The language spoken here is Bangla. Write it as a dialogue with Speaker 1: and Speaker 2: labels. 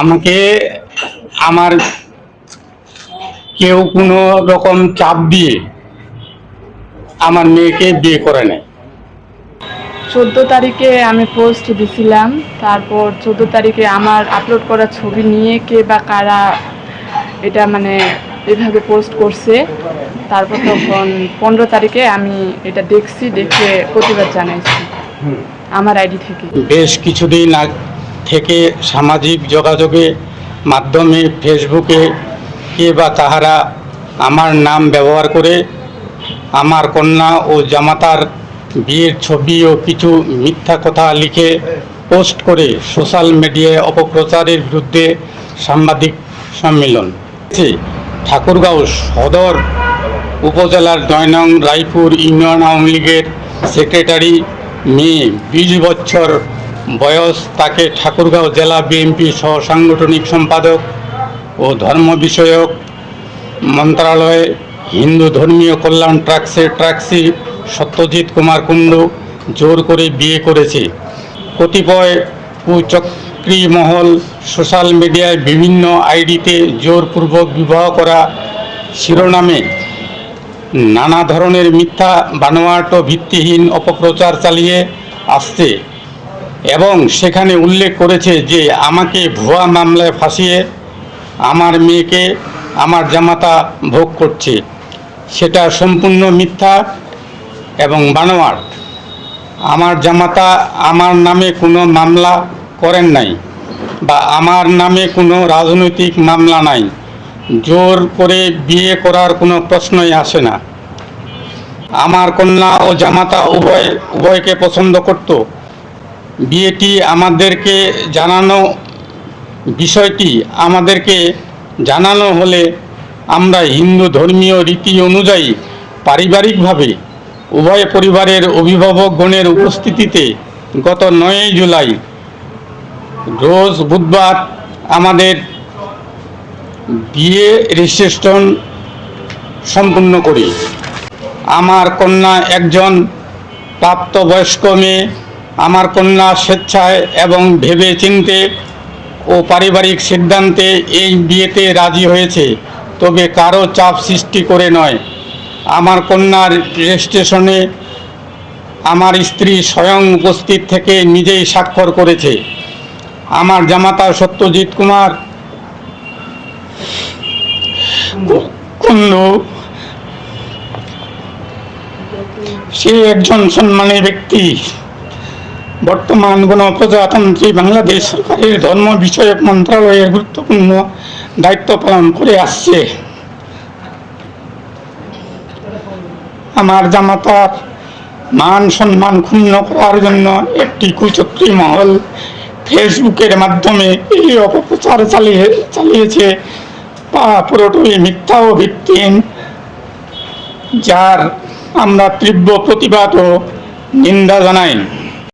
Speaker 1: আমাকে আমার কেউ কোনো রকম চাপ দিয়ে আমার মেয়েকে বিয়ে করে নেয়
Speaker 2: চোদ্দ তারিখে আমি পোস্ট দিছিলাম তারপর চোদ্দ তারিখে আমার আপলোড করা ছবি নিয়ে কে বা কারা এটা মানে এভাবে পোস্ট করছে তারপর তখন পনেরো তারিখে আমি এটা দেখছি দেখে প্রতিবাদ জানাইছি আমার আইডি থেকে
Speaker 1: বেশ কিছুদিন থেকে সামাজিক যোগাযোগে মাধ্যমে ফেসবুকে কে বা তাহারা আমার নাম ব্যবহার করে আমার কন্যা ও জামাতার বিয়ের ছবি ও কিছু মিথ্যা কথা লিখে পোস্ট করে সোশ্যাল মিডিয়ায় অপপ্রচারের বিরুদ্ধে সাংবাদিক সম্মেলন ঠাকুরগাঁও সদর উপজেলার জয়নং রায়পুর ইউনিয়ন আওয়ামী লীগের সেক্রেটারি মেয়ে বিশ বছর বয়স তাকে ঠাকুরগাঁও জেলা বিএনপি সহ সাংগঠনিক সম্পাদক ও ধর্ম বিষয়ক মন্ত্রণালয়ে হিন্দু ধর্মীয় কল্যাণ ট্রাক্সের ট্রাক্সি সত্যজিৎ কুমার কুণ্ডু জোর করে বিয়ে করেছে কতিপয় কুচক্রী মহল সোশ্যাল মিডিয়ায় বিভিন্ন আইডিতে জোরপূর্বক বিবাহ করা শিরোনামে নানা ধরনের মিথ্যা বানোয়াট ও ভিত্তিহীন অপপ্রচার চালিয়ে আসছে এবং সেখানে উল্লেখ করেছে যে আমাকে ভুয়া মামলায় ফাঁসিয়ে আমার মেয়েকে আমার জামাতা ভোগ করছে সেটা সম্পূর্ণ মিথ্যা এবং বানোয়ার আমার জামাতা আমার নামে কোনো মামলা করেন নাই বা আমার নামে কোনো রাজনৈতিক মামলা নাই জোর করে বিয়ে করার কোনো প্রশ্নই আসে না আমার কন্যা ও জামাতা উভয় উভয়কে পছন্দ করতো বিয়েটি আমাদেরকে জানানো বিষয়টি আমাদেরকে জানানো হলে আমরা হিন্দু ধর্মীয় রীতি অনুযায়ী পারিবারিকভাবে উভয় পরিবারের অভিভাবকগণের উপস্থিতিতে গত নয়ই জুলাই রোজ বুধবার আমাদের বিয়ে রেজিস্ট্রেশন সম্পূর্ণ করি আমার কন্যা একজন প্রাপ্তবয়স্ক মেয়ে আমার কন্যা স্বেচ্ছায় এবং ভেবে চিনতে ও পারিবারিক সিদ্ধান্তে এই বিয়েতে রাজি হয়েছে তবে কারো চাপ সৃষ্টি করে নয় আমার কন্যার রেজিস্ট্রেশনে আমার স্ত্রী স্বয়ং উপস্থিত থেকে নিজেই স্বাক্ষর করেছে আমার জামাতা সত্যজিৎ কুমার সে একজন সম্মানের ব্যক্তি বর্তমান গণপ্রজাতন্ত্রী বাংলাদেশ সরকারের ধর্ম বিষয়ক মন্ত্রণালয়ের গুরুত্বপূর্ণ দায়িত্ব পালন করে আসছে আমার জামাতার মান সম্মান ক্ষুণ্ণ করার জন্য একটি কুচক্রী মহল ফেসবুকের মাধ্যমে এই অপপ্রচার চালিয়ে চালিয়েছে তা পুরোটুই মিথ্যা ও ভিত্তিহীন যার আমরা তীব্র প্রতিবাদ ও নিন্দা জানাই